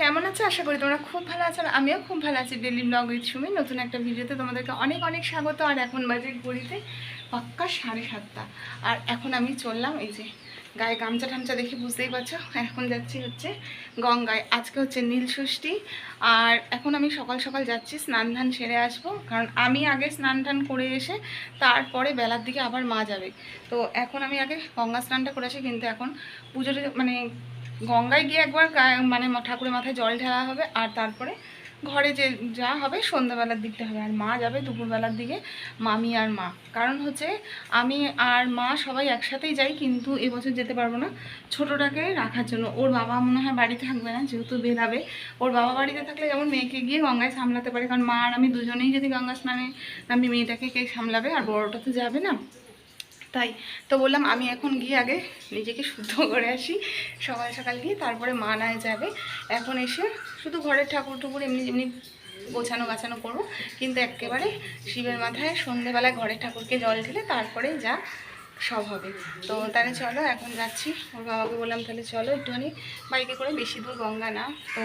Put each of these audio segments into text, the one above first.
কেমন আছো? আশা করি তোমরা খুব ভালো আছো আর আমিও খুব ভালো আছি ডেলি ব্লগ উইথ সুমি নতুন একটা ভিডিওতে তোমাদেরকে অনেক অনেক স্বাগত। আর এখন বাজে ঘড়িতে পাক্কা সাড়ে সাতটা। আর এখন আমি চললাম এই যে গায়ে গামছা টামছা দেখে বুঝতেই পারছ। এখন যাচ্ছি হচ্ছে গঙ্গায়। আজকে হচ্ছে নীল ষষ্ঠী। আর এখন আমি সকাল সকাল যাচ্ছি, স্নান ধান সেরে আসব। কারণ আমি আগে স্নান টান করে এসে তারপরে বেলার দিকে আবার মা যাবে। তো এখন আমি আগে গঙ্গা স্নানটা করে আসি, কিন্তু এখন পুজোর মানে গঙ্গায় গিয়ে একবার মানে ঠাকুরের মাথায় জল ঢালা হবে, আর তারপরে ঘরে যে যা হবে সন্ধ্যাবেলার দিকটা হবে। আর মা যাবে দুপুরবেলার দিকে, মামি আর মা। কারণ হচ্ছে আমি আর মা সবাই একসাথেই যাই, কিন্তু এবছর যেতে পারব না ছোটোটাকে রাখার জন্য। ওর বাবা মনে হয় বাড়ি থাকবে না, যেহেতু বেরাবে ওর বাবা বাড়িতে থাকলে যেমন মেয়েকে গিয়ে গঙ্গায় সামলাতে পারে। কারণ মা আর আমি দুজনেই যদি গঙ্গা স্নানে, আমি মেয়েটাকে কে সামলাবে? আর বড়টা তো যাবে না। তাই তো বললাম আমি এখন গিয়ে আগে নিজেকে শুদ্ধ করে আসি, সকাল সকাল গিয়ে তারপরে মা নাই যাবে। এখন এসে শুধু ঘরের ঠাকুর টুকুর এমনি এমনি গোছানো গাছানো করব, কিন্তু একেবারে শিবের মাথায় সন্ধেবেলায় ঘরের ঠাকুরকে জল ঢেলে তারপরে যা সব হবে। তো তাহলে চলো, এখন যাচ্ছি। ওর বাবাকে বললাম, তাহলে চলো একটুখানি বাইকে করে বেশি দূর গঙ্গা না। তো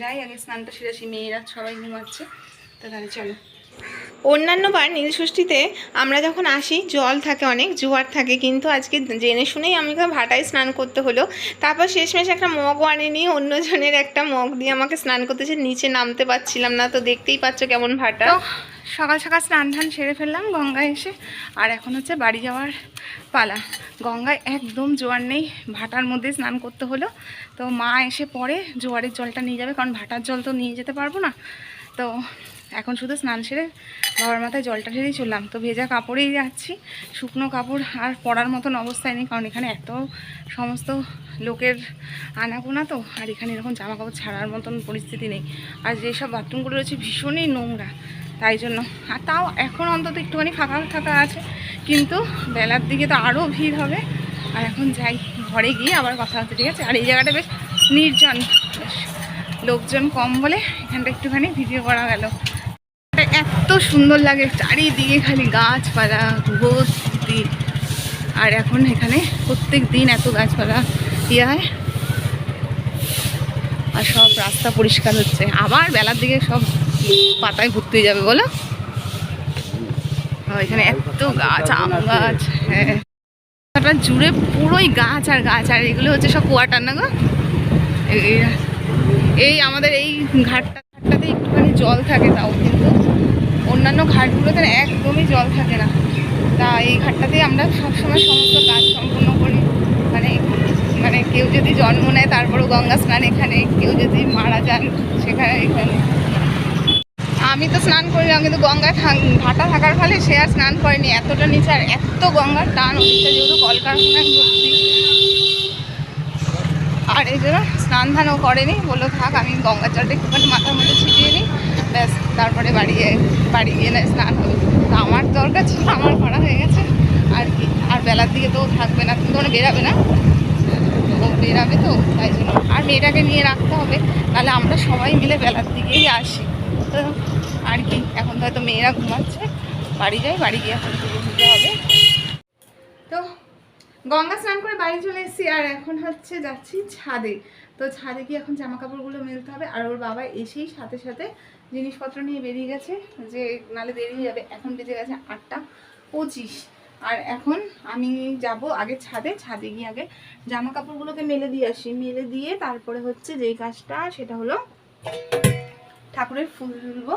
যাই আগে স্নানটা সেরে আসি, মেয়েরা সবাই ঘুমাচ্ছে। তো তাহলে চলো। অন্যান্য বার নীলষষ্ঠীতে আমরা যখন আসি, জল থাকে অনেক, জোয়ার থাকে, কিন্তু আজকে জেনে শুনেই আমাকে ভাটায় স্নান করতে হলো। তারপর শেষমেশ একটা মগও আনেনি অন্যজনের একটা মগ দিয়ে আমাকে স্নান করতেছে নিচে নামতে পারছিলাম না, তো দেখতেই পাচ্ছ কেমন ভাটা। সকাল সকাল স্নান ধান সেরে ফেললাম গঙ্গায় এসে। আর এখন হচ্ছে বাড়ি যাওয়ার পালা। গঙ্গায় একদম জোয়ার নেই, ভাটার মধ্যে স্নান করতে হলো। তো মা এসে পরে জোয়ারের জলটা নিয়ে যাবে, কারণ ভাটার জল তো নিয়ে যেতে পারব না। তো এখন শুধু স্নান সেরে বাবার মাথায় জলটা ঢেলেই চললাম। তো ভেজা কাপড়েই যাচ্ছি। শুকনো কাপড় আর পরার মতন অবস্থায় নেই, কারণ এখানে এত সমস্ত লোকের আনাগোনা তো, আর এখানে এরকম জামা কাপড় ছাড়ার মতন পরিস্থিতি নেই। আর যেসব বাথরুমগুলো রয়েছে ভীষণই নোংরা, তাই জন্য। আর তাও এখন অন্তত একটুখানি ফাঁকা ফাঁকা আছে, কিন্তু বেলার দিকে তো আরও ভিড় হবে। আর এখন যাই, ঘরে গিয়ে আবার কথা হচ্ছে, ঠিক আছে? আর এই জায়গাটা বেশ নির্জন, বেশ লোকজন কম বলে এখানটা একটুখানি ভিডিও করা গেল। সুন্দর লাগে, চারিদিকে খালি গাছপালা ভর্তি আর এখন এখানে প্রত্যেক দিন এত গাছপালা ইয়ে হয়। আর সব রাস্তা পরিষ্কার হচ্ছে। আবার বেলার দিকে সব পাতায় ঘুরতে যাবে, বলো? এখানে এত গাছ, আম গাছ হ্যাঁ। জুড়ে পুরোই গাছ আর গাছ, আর এগুলো হচ্ছে সব কোয়াটার না গো? এই আমাদের এই ঘাটটা ঘাটটাতে একটুখানি জল থাকে তাও কিন্তু। অন্যান্য ঘাটগুলোতে একদমই জল থাকে না। তা এই ঘাটটাতেই আমরা সবসময় সমস্ত কাজ সম্পূর্ণ করি। মানে মানে কেউ যদি জন্ম নেয়, তারপরেও গঙ্গা স্নান এখানে, কেউ যদি মারা যান, সেখানে, এখানে। আমি তো স্নান করিলাম, কিন্তু গঙ্গায় ভাটা থাকার ফলে সে আর স্নান করেনি। এতটা নিচে আর এত গঙ্গার টান, ওদিকটা যেহেতু কলকারখানায় ভর্তি। আর এই জন্য স্নান ধানও করেনি, বলল থাক, আমি গঙ্গার জলটা একটুখানি মাথার মধ্যে ছিটিয়ে ব্যাস, তারপরে বাড়ি বাড়ি গিয়ে না স্নান হবে তো আমার দরকার ছিল, আমার করা হয়ে গেছে। আর কি, আর বেলার দিকে তো থাকবে না তো বেরাবে না? ও বেরাবে তো, তাই জন্য। আর মেয়েটাকে নিয়ে রাখতে হবে তাহলে আমরা সবাই মিলে বেলার দিকেই আসি। তো আর কি, এখন তো হয়তো মেয়েরা ঘুমাচ্ছে। বাড়ি যাই, বাড়ি গিয়ে এখন দিতে হবে। তো গঙ্গা স্নান করে বাড়ি চলে এসেছি, আর এখন হচ্ছে যাচ্ছি ছাদে। তো ছাদে গিয়ে এখন জামা কাপড়গুলো মেলতে হবে, আর ওর বাবা এসেই সাথে সাথে জিনিসপত্র নিয়ে বেরিয়ে গেছে, যে নালে দেরি হয়ে যাবে এখন বেজে গেছে আটটা পঁচিশ। আর এখন আমি যাব আগে ছাদে ছাদে গিয়ে আগে জামা কাপড়গুলোকে মেলে দিয়ে আসি। মেলে দিয়ে তারপরে হচ্ছে যেই গাছটা সেটা হলো ঠাকুরের ফুল তুলবো,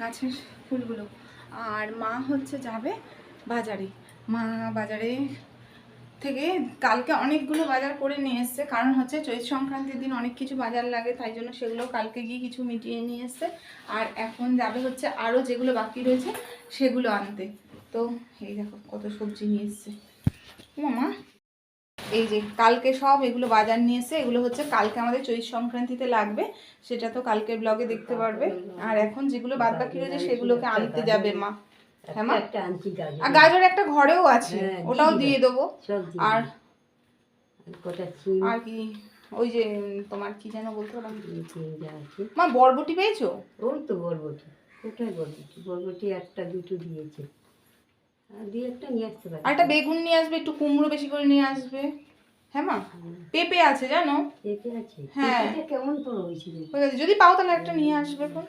গাছের ফুলগুলো। আর মা হচ্ছে যাবে বাজারে। মা বাজারে থেকে কালকে অনেকগুলো বাজার করে নিয়ে এসছে। কারণ হচ্ছে চৈত সংক্রান্তির দিন অনেক কিছু বাজার লাগে, তাই জন্য সেগুলো কালকে গিয়ে কিছু মিটিয়ে নিয়ে এসছে। আর এখন যাবে হচ্ছে আরও যেগুলো বাকি রয়েছে, সেগুলো আনতে। তো এই দেখো কত সবজি নিয়ে এসছে। মামা, এই যে কালকে সব এগুলো বাজার নিয়ে এসে এগুলো হচ্ছে কালকে আমাদের চৈত সংক্রান্তিতে লাগবে, সেটা তো কালকের ব্লগে দেখতে পারবে। আর এখন যেগুলো বাদ বাকি রয়েছে, সেগুলোকে আনতে যাবে মা। হ্যাঁ আর গাজর একটা ঘরেও আছে হ্যাঁ, ওটাও দিয়ে দেবো। আর কি ওই যে তোমার কি যেন বলতে পারলাম? মা বরবটি পেয়েছ? ওই তো বরবটি। কোথায় বরবটি? বরবটি একটা দুটো দিয়েছে। দিয়ে একটা নিয়ে আসতে পারি। একটা বেগুন নিয়ে আসবে একটু কুমড়ো বেশি করে নিয়ে আসবে। হ্যাঁ মা? পেঁপে আছে জানো? পেঁপে আছে? হ্যাঁ। কেমন করে হয়েছিল? যদি পাও তাহলে একটা নিয়ে আসবে তো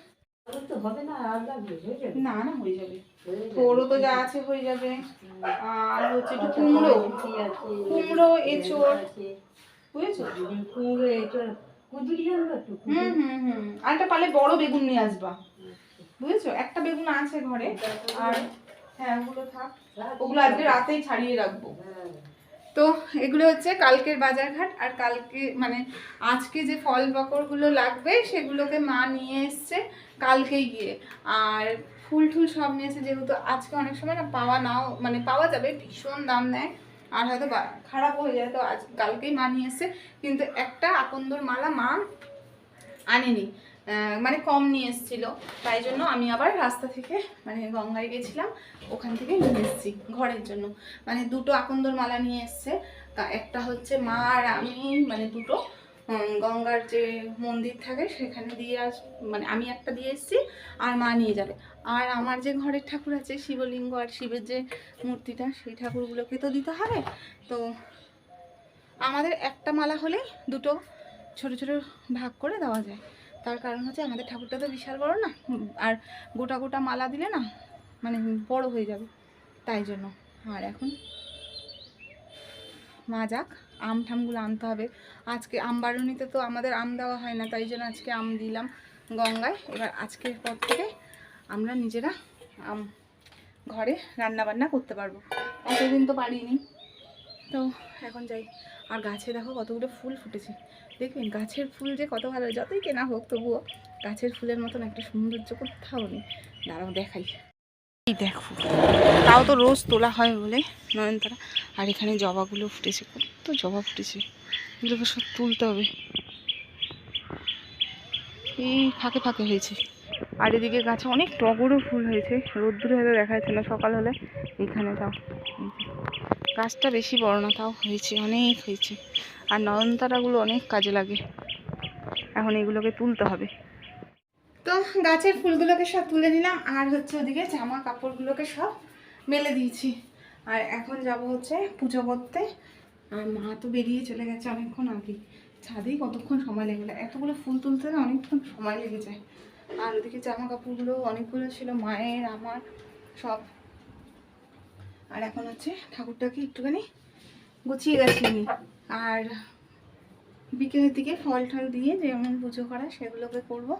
না আর লাগবে হয়ে যাবে। না না হয়ে যাবে। তোরও তো যা আছে হয়ে যাবে। আর হচ্ছে একটু কুমড়ো। কুমড়ো, এঁচোড়। বুঝেছ? কুমড়ো এঁচড় কুদুরি আনবা তো হুম হুম হুম। আর একটা পালে বড় বেগুন নিয়ে আসবা। বুঝেছ? একটা বেগুন আছে ঘরে। আর হ্যাঁ ওগুলো থাক। ওগুলো আজকে রাতেই ছাড়িয়ে রাখব। তো এগুলো হচ্ছে কালকের বাজারঘাট আর কালকে মানে আজকে যে ফল পাকড়গুলো লাগবে সেগুলোকে মা নিয়ে এসছে কালকেই গিয়ে। আর ফুল টুল সব নিয়ে যেহেতু আজকে অনেক সময় না পাওয়া নাও মানে পাওয়া যাবে, ভীষণ দাম নেয় আর হয়তো খারাপ হয়ে যায়, তো আজ কালকেই মা নিয়ে এসছে। কিন্তু একটা আকন্দর মালা মা আনেনি। মানে কম নিয়ে এসেছিল। তাই জন্য আমি আবার রাস্তা থেকে মানে গঙ্গায় গেছিলাম, ওখান থেকে নিয়ে এসেছি ঘরের জন্য। মানে দুটো আকন্দর মালা নিয়ে এসছে। তা একটা হচ্ছে মা আর আমি মানে দুটো গঙ্গার যে মন্দির থাকে সেখানে দিয়ে আস মানে আমি একটা দিয়ে এসেছি আর মা নিয়ে যাবে। আর আমার যে ঘরের ঠাকুর আছে, শিবলিঙ্গ আর শিবের যে মূর্তিটা, সেই ঠাকুরগুলোকে তো দিতে হবে। তো আমাদের একটা মালা হলে দুটো ছোট ছোট ভাগ করে দেওয়া যায়। তার কারণ হচ্ছে আমাদের ঠাকুরটা তো বিশাল বড় না আর গোটা গোটা মালা দিলে না মানে বড় হয়ে যাবে, তাই জন্য। আর এখন মা যাক, আম ঠামগুলো আনতে হবে। আজকে আম বারুনিতে তো আমাদের আম দেওয়া হয় না, তাই জন্য আজকে আম দিলাম গঙ্গায়। এবার আজকের পর থেকে আমরা নিজেরা আম ঘরে রান্না বান্না করতে পারব। এতদিন তো পারিনি। তো এখন যাই, আর গাছে দেখো কতগুলো ফুল ফুটেছে। দেখবেন গাছের ফুল যে কত ভালো, যতই কেনা হোক তবুও গাছের ফুলের মতন একটা সৌন্দর্য কোথাও নেই। দাঁড়াও দেখাই। এই দেখো, তাও তো রোজ তোলা হয় বলে নয়নতারা। আর এখানে জবাগুলো ফুটেছে, কত জবা ফুটেছে। এগুলোকে সব তুলতে হবে। এই ফাঁকে ফাঁকে হয়েছে। আর এদিকে গাছে অনেক টগরও ফুল হয়েছে। রোদ্দুরে হয়তো দেখা যাচ্ছে না, সকাল হলে এখানে তাও। গাছটা বেশি বড় না, তাও হয়েছে, অনেক হয়েছে। আর নয়নতারাগুলো অনেক কাজে লাগে। এখন এগুলোকে তুলতে হবে। তো গাছের ফুলগুলোকে সব তুলে নিলাম, আর হচ্ছে ওদিকে জামা কাপড়গুলোকে সব মেলে দিয়েছি। আর এখন যাব হচ্ছে পুজো করতে। আর মা তো বেরিয়ে চলে গেছে অনেকক্ষণ আগে। ছাদেই কতক্ষণ সময় লেগে গেলো এতগুলো ফুল তুলতে না অনেকক্ষণ সময় লেগে যায়। আর ওদিকে জামা কাপড়গুলো অনেকগুলো ছিল, মায়ের, আমার, সব। আর এখন হচ্ছে ঠাকুরটাকে একটুখানি গুছিয়ে গেছি আর বিকেলের দিকে ফল টল দিয়ে যেমন পুজো করা সেগুলোকে করব।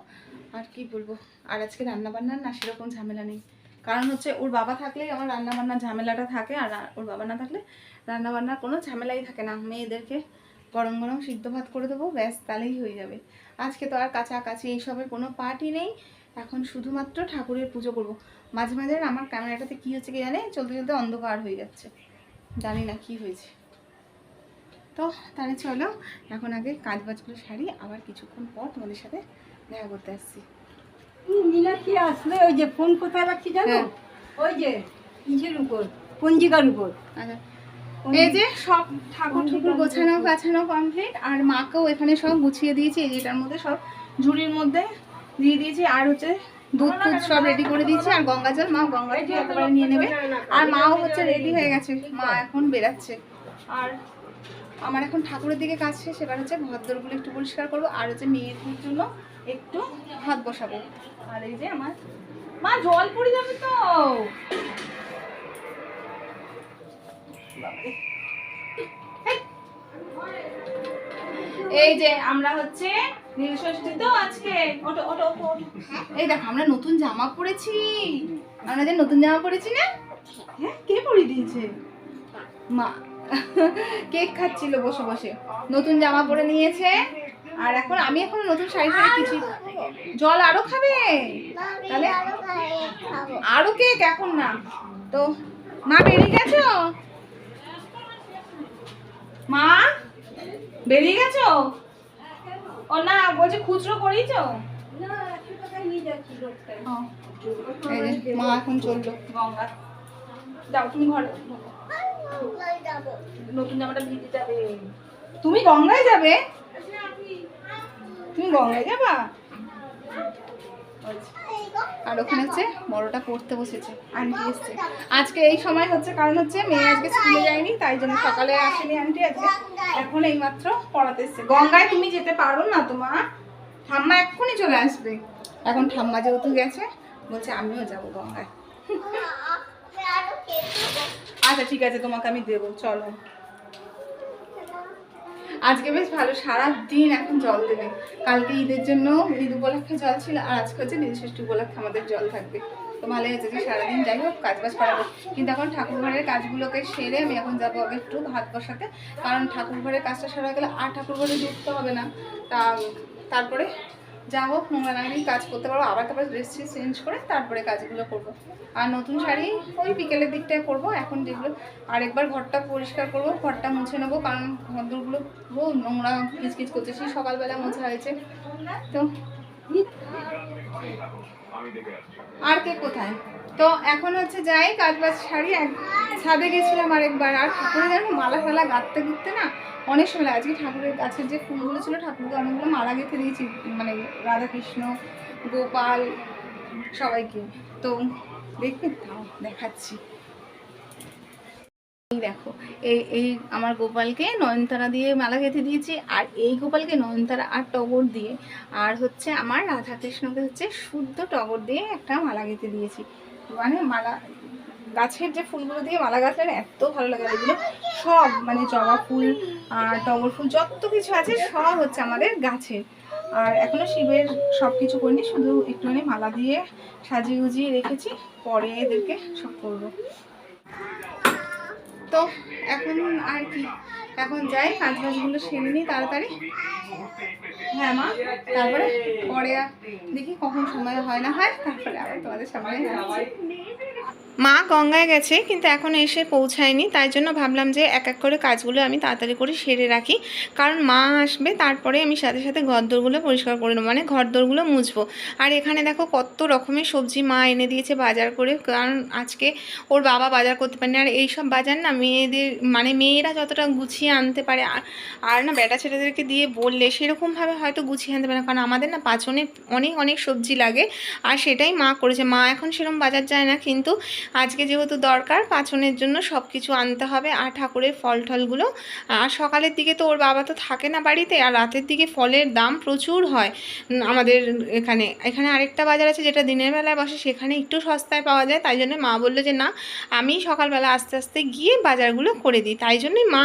আর কি বলব? আর আজকে রান্না বান্নার না সেরকম ঝামেলা নেই। কারণ হচ্ছে ওর বাবা থাকলেই আমার রান্না বান্নার ঝামেলাটা থাকে আর ওর বাবা না থাকলে রান্না বান্নার কোনো ঝামেলাই থাকে না। মেয়েদেরকে গরম গরম সিদ্ধ ভাত করে দেবো, ব্যাস তাহলেই হয়ে যাবে। আজকে তো আর কাছাকাছি এইসবের কোনো পার্টি নেই। এখন শুধুমাত্র ঠাকুরের পুজো করব। মাঝে মাঝে আমার ক্যামেরাটাতে কী হচ্ছে কি জানে? চলতে চলতে অন্ধকার হয়ে যাচ্ছে। জানি না কি হয়েছে। তো তাহলে চলো এখন আগে কাজ বাজগুলো সারি আবার কিছুক্ষণ পর তোমাদের সাথে দেখা করতে আসছি। আসলে? ওই যে ফোন কোথায় রাখছি জানো? হ্যাঁ। ওই যে উপর? পঞ্জিকার উপর। আচ্ছা। এই যে সব ঠাকুর ঠুকুর গোছানো গাছানো কমপ্লিট আর মাকেও এখানে সব গুছিয়ে দিয়েছি এই যেটার মধ্যে সব ঝুড়ির মধ্যে দিয়ে দিয়েছি আর হচ্ছে দুধ ফুধ সব রেডি করে দিয়েছি আর গঙ্গা জল মা গঙ্গা জল একেবারে নিয়ে নেবে। আর মাও হচ্ছে রেডি হয়ে গেছে মা এখন বেরাচ্ছে। আর আমার এখন ঠাকুরের দিকে কাজ শেষ, এবার হচ্ছে ঘরদোরগুলো একটু পরিষ্কার করব, আর হচ্ছে মেয়ের জন্য একটু হাত বসাবো। আর এই যে আমার মা, জল পড়ে যাবে তো। এই যে আমরা হচ্ছে নীলষষ্ঠী তো আজকে। এই দেখো, আমরা নতুন জামা পরেছি। আমরা যে নতুন জামা পরেছি না? হ্যাঁ কে পরিয়ে দিয়েছে? মা। কেক খাচ্ছিল বসে বসে। নতুন জামা পরে নিয়েছে। আর এখন আমি এখন নতুন শাড়ি ফাড়ি কিছু জল আরও খাবে? তাহলে আরও কেক এখন না। তো মা বেরিয়ে গেছো? মা? বেরিয়ে গেছো? ও না বলছে খুচরো যে মা এখন চলল। গঙ্গা। যাও তুমি ঘরে। নতুন জামাটা ভিজে যাবে। তুমি গঙ্গায় যাবে? তুমি গঙ্গায় যাবা? আর ওখানে হচ্ছে বড়টা পড়তে বসেছে আন্টি এসছে। আজকে এই সময় হচ্ছে কারণ হচ্ছে মেয়ে আজকে স্কুলে যায়নি তাই জন্য সকালে আসেনি আন্টি আজকে। এখন এইমাত্র পড়াতে এসছে। গঙ্গায় তুমি যেতে পারো না তোমার। ঠাম্মা এক্ষুনি চলে আসবে। এখন ঠাম্মা যেহেতু গেছে বলছে আমিও যাব গঙ্গায়। আচ্ছা ঠিক আছে, তোমাকে আমি দেবো, চলো। আজকে বেশ ভালো সারা দিন এখন জল দেবে। কালকে ঈদের জন্য ঈদ উপলক্ষে জল ছিল, আর আজকে হচ্ছে নীল ষষ্ঠী উপলক্ষে আমাদের জল থাকবে। তো ভালোই হয়েছে যে সারাদিন যাই হোক, কাজ বাজ করাবো কিন্তু এখন ঠাকুর ঘরের কাজগুলোকে সেরে আমি এখন যাব আগে একটু ভাত বসাতে। কারণ ঠাকুর ঘরের কাজটা সারা গেলে আর ঠাকুর ঘরে দেখতে হবে না। তা, তারপরে যা হোক নোংরা নাগরি কাজ করতে পারব আবার তারপরে ড্রেস চেঞ্জ করে তারপরে কাজগুলো করব। আর নতুন শাড়ি ওই বিকেলের দিকটায় করব, এখন যেগুলো আরেকবার ঘরটা পরিষ্কার করব, ঘরটা মুছে নেব, কারণ ঘরগুলো পুরো নোংরা কিচকিচ করছে, সেই সকালবেলা মোছা হয়েছে। তো আর কে কোথায়? তো এখন হচ্ছে যাই, কাজ বাজ শাড়ি ছাদে গেছিলাম আরেকবার। আর ঠাকুরের যেন মালা ফালা গুঁততে না অনেক সময় লাগে। আজকে ঠাকুরের গাছের যে ফুলগুলো ছিল, ঠাকুরকে অনেকগুলো মালা গেঁথে দিয়েছি মানে রাধাকৃষ্ণ, গোপাল, সবাইকে। তো দেখবে তাও দেখাচ্ছি। এই দেখো, এই এই আমার গোপালকে নয়নতারা দিয়ে মালা গেঁথে দিয়েছি, আর এই গোপালকে নয়নতারা আর টগর দিয়ে, আর হচ্ছে আমার রাধাকৃষ্ণকে হচ্ছে শুদ্ধ টগর দিয়ে একটা মালা গেঁথে দিয়েছি। মানে মালা গাছের যে ফুলগুলো দিয়ে মালা গাছের এত ভালো লাগে এগুলো সব মানে জবা ফুল, আর টগর ফুল, যত কিছু আছে সব হচ্ছে আমাদের গাছের আর এখনও শিবের সব কিছু করিনি, শুধু একটুখানি মালা দিয়ে সাজিয়ে গুজিয়ে রেখেছি, পরে এদেরকে সব করব। তো এখন আর কি, এখন যাই কাজ বাজগুলো সেরে নিই তাড়াতাড়ি। হ্যাঁ মা, তারপরে, পরে দেখি কখন সময় হয় না হয়, তারপরে আবার তোমাদের সামনে। মা গঙ্গায় গেছে, কিন্তু এখন এসে পৌঁছায়নি। তাই জন্য ভাবলাম যে এক এক করে কাজগুলো আমি তাড়াতাড়ি করে সেরে রাখি। কারণ মা আসবে, তারপরে আমি সাথে সাথে ঘরদোরগুলো পরিষ্কার করে নেব। মানে ঘরদোরগুলো মুছবো। আর এখানে দেখো কত রকমের সবজি মা এনে দিয়েছে বাজার করে। কারণ আজকে ওর বাবা বাজার করতে পারেনি। আর এইসব বাজার না মেয়েদের মানে মেয়েরা যতটা গুছিয়ে আনতে পারে, আর আর না বেটা ছেলেদেরকে দিয়ে বললে সেরকমভাবে হয়তো গুছিয়ে আনতে পারে না। কারণ আমাদের না পাচনে অনেক অনেক সবজি লাগে। আর সেটাই মা করেছে। মা এখন সেরকম বাজার যায় না। কিন্তু আজকে যেহেতু দরকার পাচনের জন্য সব কিছু আনতে হবে। আর ঠাকুরের ফল টলগুলো আর সকালের দিকে তো ওর বাবা তো থাকে না বাড়িতে, আর রাতের দিকে ফলের দাম প্রচুর হয়। আমাদের এখানে এখানে আরেকটা বাজার আছে যেটা দিনের বেলায় বসে, সেখানে একটু সস্তায় পাওয়া যায়। তাই জন্য মা বলল যে, না, আমি সকালবেলা আস্তে আস্তে গিয়ে বাজারগুলো করে দিই। তাই জন্যই মা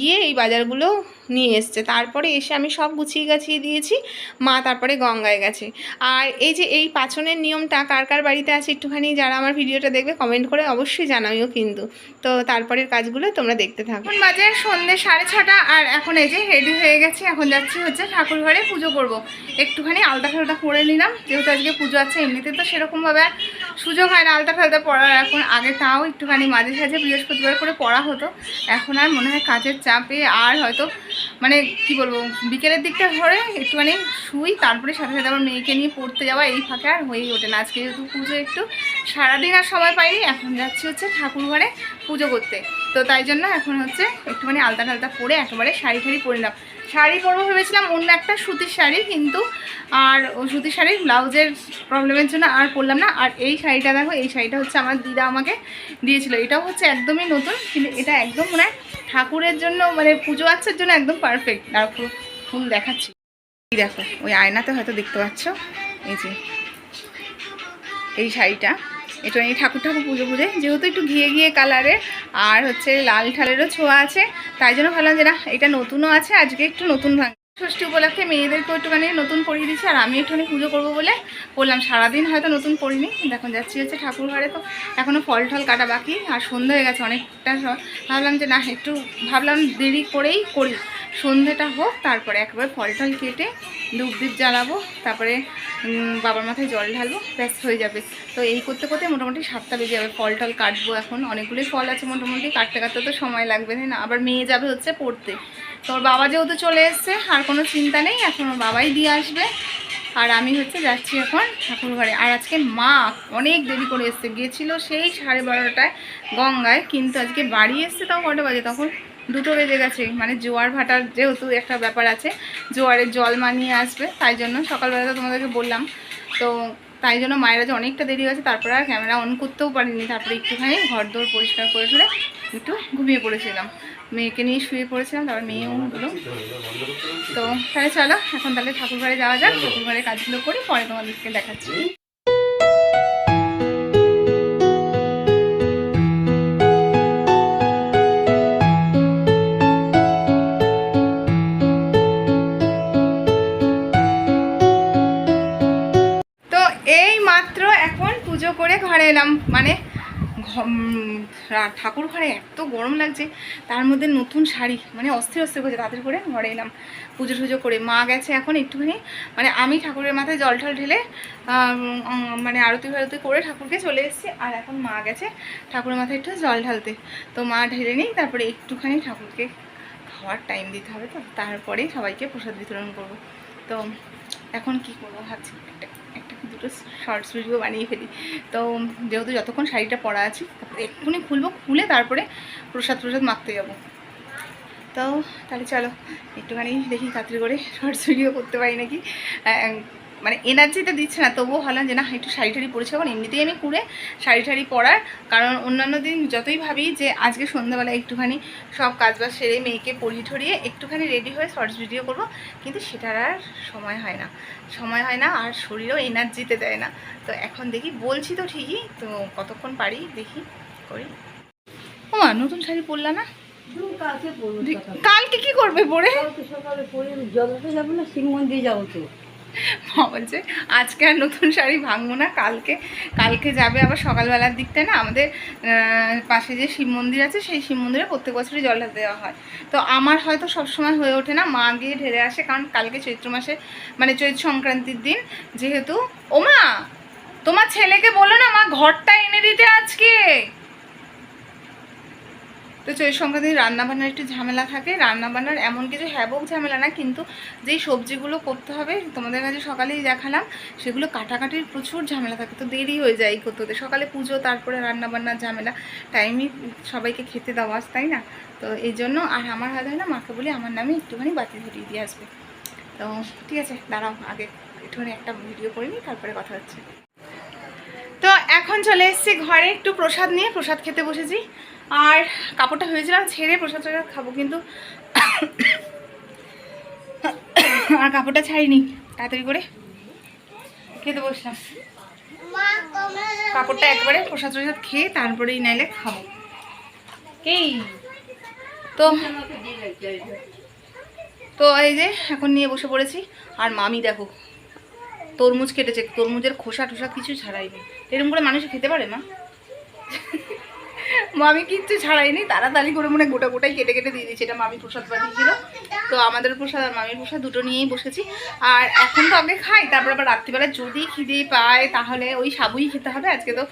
গিয়ে এই বাজারগুলো নিয়ে এসছে। তারপরে এসে আমি সব গুছিয়ে গাছিয়ে দিয়েছি, মা তারপরে গঙ্গায় গেছে। আর এই যে এই পাচনের নিয়মটা, কার কার বাড়িতে আছে একটুখানি, যারা আমার ভিডিওটা দেখবে কমেন্ট করে অবশ্যই জানাইও কিন্তু। তো তারপরের কাজগুলো তোমরা দেখতে থাকো। এখন বাজে সন্ধ্যে সাড়ে ছটা, আর এখন এই যে রেডি হয়ে গেছি, এখন যাচ্ছি হচ্ছে ঠাকুর ঘরে পুজো করব। একটুখানি আলতা ফালতা পরে নিলাম, যেহেতু আজকে পুজো আছে এমনিতে, তো সেরকমভাবে সুযোগ হয় না আলতা ফালতা পড়ার এখন আগে তাও একটুখানি মাঝে সাঝে বৃহস্পতিবার করে পড়া হতো। এখন আর মনে হয় কাজের চাপে আর হয়তো মানে কি বলব, বিকেলের দিকটা ধরে একটুখানি শুই, তারপরে সাথে সাথে আবার মেয়েকে নিয়ে পড়তে যাওয়া, এই ফাঁকে আর হয়েই ওঠে না। আজকে যেহেতু পুজো একটু সারাদিন আর সময় পাইনি এখন যাচ্ছি হচ্ছে ঠাকুর ঘরে পুজো করতে। তো তাই জন্য এখন হচ্ছে একটুখানি আলতা টালতা পরে একেবারে শাড়ি ঠাড়ি পরে নিলাম। শাড়ি পরবো ভেবেছিলাম অন্য একটা সুতির শাড়ি, কিন্তু আর সুতির শাড়ির ব্লাউজের প্রবলেমের জন্য আর পরলাম না। আর এই শাড়িটা দেখো, এই শাড়িটা হচ্ছে আমার দিদা আমাকে দিয়েছিল। এটাও হচ্ছে একদমই নতুন, কিন্তু এটা একদম মানে ঠাকুরের জন্য মানে পুজো আচ্ছার জন্য একদম পারফেক্ট আর ফুল দেখাচ্ছি। দেখো, ওই আয়নাতে হয়তো দেখতে পাচ্ছ। এই যে, এই শাড়িটা। এই ঠাকুর ঠাকুর পুজো পুজো যেহেতু একটু ঘিয়ে ঘিয়ে কালারের আর হচ্ছে লাল ঠালেরও ছোঁয়া আছে, তাই জন্য ভাবলাম যে না, এটা নতুনও আছে, আজকে একটু নতুন ভাঙ ষষ্ঠী উপলক্ষে মেয়েদেরকে একটুখানি নতুন পরিয়ে দিচ্ছি, আর আমি একটুখানি পুজো করব বলে বললাম, সারাদিন হয়তো নতুন পরিনি, দেখুন যাচ্ছি হচ্ছে ঠাকুর ঘরে তো এখনও ফল টল কাটা বাকি, আর সন্ধ্যা হয়ে গেছে অনেকটা ভাবলাম যে না, একটু ভাবলাম দেরি করেই করি, সন্ধেটা হোক, তারপরে একবার ফল টল কেটে ধূপ দ্বীপ জ্বালাবো, তারপরে বাবার মাথায় জল ঢালবো, ব্যাস হয়ে যাবে। তো এই করতে করতে মোটামুটি সাতটা বেজে যাবে, ফল টল কাটবো এখন। অনেকগুলোই ফল আছে মোটামুটি, কাটতে কাটতে তো সময় লাগবে, তাই না? আবার মেয়ে যাবে হচ্ছে পড়তে। তো ওর বাবা যেহেতু চলে এসছে, আর কোনো চিন্তা নেই, এখন ওর বাবাই দিয়ে আসবে। আর আমি হচ্ছে যাচ্ছি এখন ঠাকুর ঘরে। আর আজকে মা অনেক দেরি করে এসছে, গেছিল সেই সাড়ে বারোটায় গঙ্গায়, কিন্তু আজকে বাড়ি এসছে তাও কটা বাজে তখন? দুটো বেজে গেছে। মানে জোয়ার ভাটার যেহেতু একটা ব্যাপার আছে জোয়ারের জল মানিয়ে আসবে, তাই জন্য সকালবেলা তোমাদেরকে বললাম। তো তাই জন্য মায়েরা যে অনেকটা দেরি হয়েছে, তারপরে আর ক্যামেরা অন করতেও পারিনি, তারপরে একটুখানি ঘর দৌড় পরিষ্কার করে ফেলে একটু ঘুমিয়ে পড়েছিলাম। মেয়েকে নিয়ে শুয়ে পড়েছিলাম, তারপর মেয়েও উঠল তো তাহলে চলো, এখন তাহলে ঠাকুর ঘরে যাওয়া যাক ঠাকুর ঘরে কাজগুলো করি পরে তোমাদেরকে দেখাচ্ছি। ঘরে এলাম মানে ঠাকুর ঘরে এত গরম লাগছে, তার মধ্যে নতুন শাড়ি মানে অস্থির অস্থির করছে তাদের করে ঘরে এলাম, পুজো টুজো করে, মা গেছে এখন একটুখানি মানে আমি ঠাকুরের মাথায় জল টল ঢেলে মানে আরতি ফারতি করে ঠাকুরকে চলে এসেছি, আর এখন মা গেছে ঠাকুরের মাথায় একটু জল ঢালতে, তো মা ঢেলে নিই, তারপরে একটুখানি ঠাকুরকে খাওয়ার টাইম দিতে হবে তো, তারপরে সবাইকে প্রসাদ বিতরণ করব, তো এখন কি করব ভাবছি। দুটো শর্টস ভিডিও বানিয়ে ফেলি। তো যেহেতু যতক্ষণ শাড়িটা পরা আছে এক্ষুনি খুলবো, খুলে তারপরে প্রসাদ প্রসাদ মাখতে যাব। তো তাহলে চলো, একটুখানি দেখি তাড়াতাড়ি করে শর্টস ভিডিও করতে পারি নাকি? মানে এনার্জিটা দিচ্ছে না তবুও ভাবলাম যে না একটু শাড়ি টাড়ি পরেছি। এখন এমনিতেই আমি কুড়ে শাড়ি টাড়ি পরার কারণ অন্যান্য দিন যতই ভাবি যে আজকে সন্ধ্যাবেলা একটুখানি সব কাজবাজ সেরে মেয়েকে পরিয়ে ঠরিয়ে একটুখানি রেডি হয়ে শর্টস ভিডিও করব কিন্তু সেটার আর সময় হয় না। সময় হয় না আর শরীরও এনার্জিতে দেয় না। তো এখন দেখি বলছি তো ঠিকই তো কতক্ষণ পারি দেখি করি। ও মা নতুন শাড়ি পরলা না? কালকে কালকে কি করবে পরে? সকালে আমি জলতে যাব না শিব মন্দিরে যাব তো। মা বলছে আজকে আর নতুন শাড়ি ভাঙবো না, কালকে কালকে যাবে আবার সকালবেলার দিকটায় না, আমাদের পাশে যে শিব মন্দির আছে, সেই শিব মন্দিরে প্রত্যেক বছরই জল দেওয়া হয়। তো আমার হয়তো সবসময় হয়ে ওঠে না, মা গিয়ে ঢেলে আসে, কারণ কালকে চৈত্র মাসে মানে চৈত্র সংক্রান্তির দিন, যেহেতু ও মা তোমার ছেলেকে বলো না মা, ঘরটা এনে দিতে আজকে। তো চৈত্র সংক্রান্তির রান্নাবান্নার একটু ঝামেলা থাকে। রান্নাবান্নার এমন কিছু হ্যাবক ঝামেলা না, কিন্তু যেই সবজিগুলো করতে হবে, তোমাদের কাছে সকালেই দেখালাম, সেগুলো কাটাকাটির প্রচুর ঝামেলা থাকে। তো দেরি হয়ে যায় করতে হতে সকালে পুজো, তারপরে রান্নাবান্নার ঝামেলা টাইমই সবাইকে খেতে দেওয়া আস তাই না? তো এই জন্য, আর আমার হাতে না মাকে বলি, আমার নামে একটুখানি বাতি ধরিয়ে দিয়ে আসবে। তো ঠিক আছে, দাঁড়াও, আগে একটুখানি একটা ভিডিও করে নিই, তারপরে কথা হচ্ছে। তো এখন চলে এসেছি ঘরে, একটু প্রসাদ নিয়ে, প্রসাদ খেতে বসেছি। আর কাপড়টা হয়েছিলাম ছেড়ে প্রসাদ টসাদ খাব, কিন্তু আর কাপড়টা ছাড়িনি। তাড়াতাড়ি করে খেতে বসলাম কাপড়টা একবারে প্রসাদ প্রসাদ খেয়ে তারপরেই নাইলে খাব। কি তো তো এই যে এখন নিয়ে বসে পড়েছি। আর মামি দেখো, তরমুজ কেটেছে, তরমুজের খোসা টোসা কিছু ছাড়াইনি। এরকম করে মানুষ খেতে পারে মা? মামি কিচ্ছু ছাড়াইনি তাড়াতাড়ি করে মনে গোটা গোটাই কেটে কেটে দিয়ে দিয়েছি, এটা মামি প্রসাদ পাঠিয়েছিল। তো আমাদের প্রসাদ আর মামির প্রসাদ দুটো নিয়েই বসেছি। আর এখন তো আগে খাই, তারপর আবার রাত্রিবেলা যদি খিদে পায়, তাহলে ওই সাবুই খেতে হবে, আজকে তো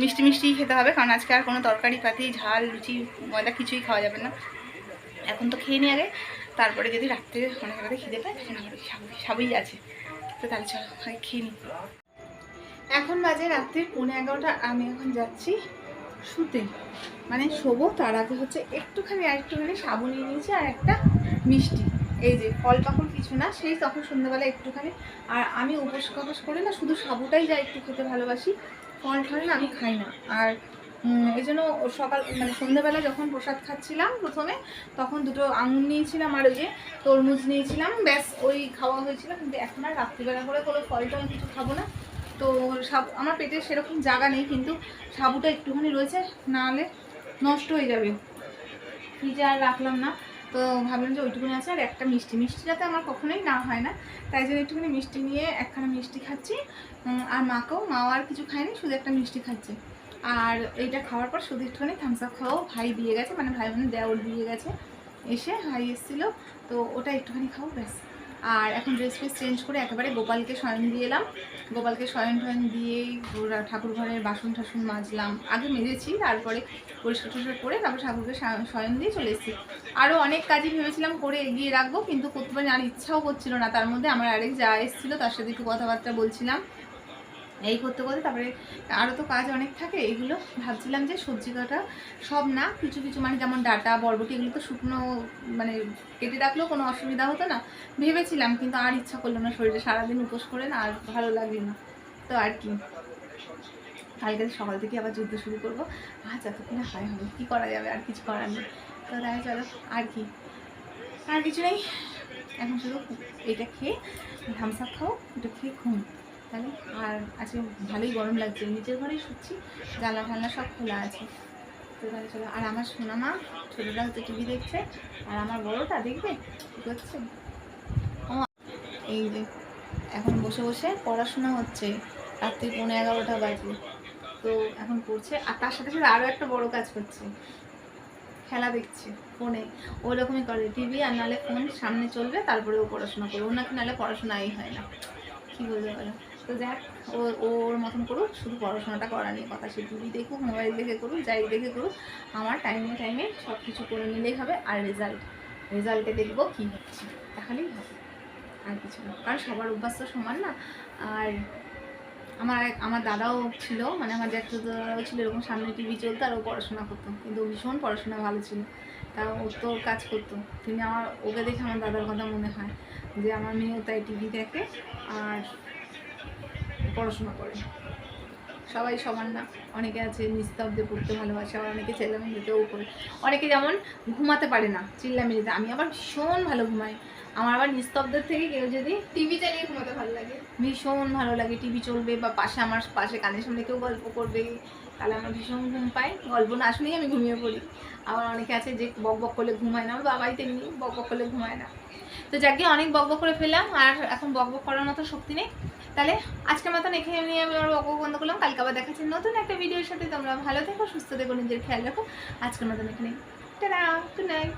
মিষ্টি মিষ্টিই খেতে হবে, কারণ আজকে আর কোনো তরকারি পাতি, ঝাল, লুচি, ময়দা কিছুই খাওয়া যাবে না। এখন তো খেয়ে নি আগে, তারপরে যদি রাত্রে অনেক রাতে খিদে পায়, তখন সাবুই আছে। তো তাহলে চলো খেয়ে নিই এখন বাজে রাত্রির পৌনে এগারোটা, আমি এখন যাচ্ছি। শুতে। মানে শোবো, তার আগে হচ্ছে একটুখানি আর একটুখানি সাবু নিয়ে নিয়েছি আর একটা মিষ্টি। এই যে ফল পাকড় কিছু না, সেই তখন সন্ধ্যাবেলা একটুখানি। আর আমি উপোস কপাস করে না, শুধু সাবুটাই যা একটু খেতে ভালোবাসি, ফল টল না, আমি খাই না। আর এই জন্য সকাল মানে সন্ধ্যাবেলা যখন প্রসাদ খাচ্ছিলাম প্রথমে, তখন দুটো আঙুর নিয়েছিলাম আর ওই যে তরমুজ নিয়েছিলাম। ব্যাস, ওই খাওয়া হয়েছিল। কিন্তু এখন আর রাত্রিবেলা করে কোনো ফল টল কিছু খাব না। তো সাবু আমার পেটে সেরকম জায়গা নেই, কিন্তু সাবুটা একটুখানি রয়েছে, নাহলে নষ্ট হয়ে যাবে। ফ্রিজে আর রাখলাম না, তো ভাবলাম যে ওইটুকুনি আছে, আর একটা মিষ্টি। মিষ্টি যাতে আমার কখনোই না হয় না, তাই জন্য একটুখানি মিষ্টি নিয়ে একখানা মিষ্টি খাচ্ছি। আর মাকেও, মাও আর কিছু খায়নি, শুধু একটা মিষ্টি খাচ্ছে। আর এইটা খাওয়ার পর শুধু একটুখানি থামস আপ খাওয়াও ভাই দিয়ে গেছে মানে ভাই মানে দেওর দিয়ে গেছে, এসে ভাই এসেছিল, তো ওটা একটুখানি খাও, ব্যাস। আর এখন ড্রেস ফ্রেস চেঞ্জ করে একেবারে গোপালকে শয়ন দিয়ে এলাম। গোপালকে শয়ন টয়ন দিয়েই ঠাকুর ঘরের বাসন ঠাসন মাজলাম। আগে মেজেছি, তারপরে পরিষ্কার টরিষ্কার করে তারপর ঠাকুরকে শয়ন দিয়ে চলে এসেছি। আরও অনেক কাজই ভেবেছিলাম করে এগিয়ে রাখব, কিন্তু করতে পারি আর ইচ্ছাও করছিল না। তার মধ্যে আমার আরেক যা এসেছিল, তার সাথে একটু কথাবার্তা বলছিলাম। এই করতে করতে তারপরে আরও তো কাজ অনেক থাকে, এগুলো ভাবছিলাম যে সবজি কাটা সব না, কিছু কিছু মানে যেমন ডাটা, বরবটি এগুলো তো শুকনো মানে কেটে রাখলেও কোনো অসুবিধা হতো না। ভেবেছিলাম কিন্তু আর ইচ্ছা করল না শরীরে, সারাদিন উপোস করে না আর ভালো লাগল না। তো আর কি। কালকে সকাল থেকে আবার যুদ্ধ শুরু করব। আজ এতক্ষণে হয় হবে, কী করা যাবে? আর কিছু করার নেই। তো তাই চলো, আর কি। আর কিছু নেই। এখন শুধু এটা খেয়ে আপ খাও, এটা খেয়ে ঘুম। তাহলে। আর আজকে ভালোই গরম লাগছে, নিজের ঘরেই শুচ্ছি, জানলা ফালনা সব খোলা আছে। তো তাহলে চলো, আর আমার সোনা মা ছোটোটা হচ্ছে টিভি দেখছে, আর আমার বড়টা দেখবে? কী করছে? এই যে, এখন বসে বসে পড়াশোনা হচ্ছে, রাত্রি পৌনে এগারোটা বাজে। তো এখন পড়ছে, আর তার সাথে সাথে আরও একটা বড় কাজ করছে, খেলা দেখছে, ফোনে। ওই রকমই করে, টিভি আর নাহলে ফোন সামনে চলবে, তারপরে ও পড়াশোনা করবে। ওনাকে নাকি নাহলে পড়াশোনাই হয় না। কী বলতে পারো তো যাক, ও, ওর মতন করুক, শুধু পড়াশোনাটা করা নিয়ে কথা সে টিভি দেখুক মোবাইল দেখে করুক, যাই দেখে করুক, আমার টাইমে টাইমে সব কিছু করে নিলেই হবে আর রেজাল্ট রেজাল্টে দেখব কী হচ্ছে, তাহলেই হবে, আর কিছু না। কারণ সবার অভ্যাস তো সমান না, আর আমার আমার দাদাও ছিল মানে আমার জ্যাঠু দাদাও ছিল, এরকম সামনে টিভি চলতো আর ও পড়াশোনা করতো, কিন্তু ভীষণ পড়াশোনা ভালো ছিল। তা ও তো কাজ করতো। তিনি আমার, ওকে দেখে আমার দাদার কথা মনে হয়, যে আমার মেয়েও তাই টিভি দেখে, আর পড়াশোনা করে। সবাই সমান না। অনেকে আছে নিস্তব্ধে পড়তে ভালোবাসে আবার অনেকে চেল্লামিলিতেও পড়ে। অনেকে যেমন ঘুমাতে পারে না চিল্লামিলিতে আমি আবার ভীষণ ভালো ঘুমাই। আমার আবার নিস্তব্ধের থেকে কেউ যদি টিভি চালিয়ে ঘুমাতে ভালো লাগে। ভীষণ ভালো লাগে। টিভি চলবে বা পাশে আমার পাশে কানের সামনে কেউ গল্প করবে তাহলে আমার ভীষণ ঘুম পাই গল্প না শুনেই আমি ঘুমিয়ে পড়ি। আবার অনেকে আছে যে বক বক করলে ঘুমায় না। আমার বাবাই তেমনি বক বক করলে ঘুমায় না। তো যাকে অনেক বক বক করে ফেললাম আর এখন বক বক করার মতো শক্তি নেই। তাহলে আজকের মতন এখানে নিয়ে আমি আমার বক বক বন্ধ করলাম। কালকে আবার দেখাচ্ছি নতুন একটা ভিডিওর সাথে। তোমরা ভালো থেকো, সুস্থ থেকো, নিজের খেয়াল রাখো। আজকের মতন এখানে গুড নাইট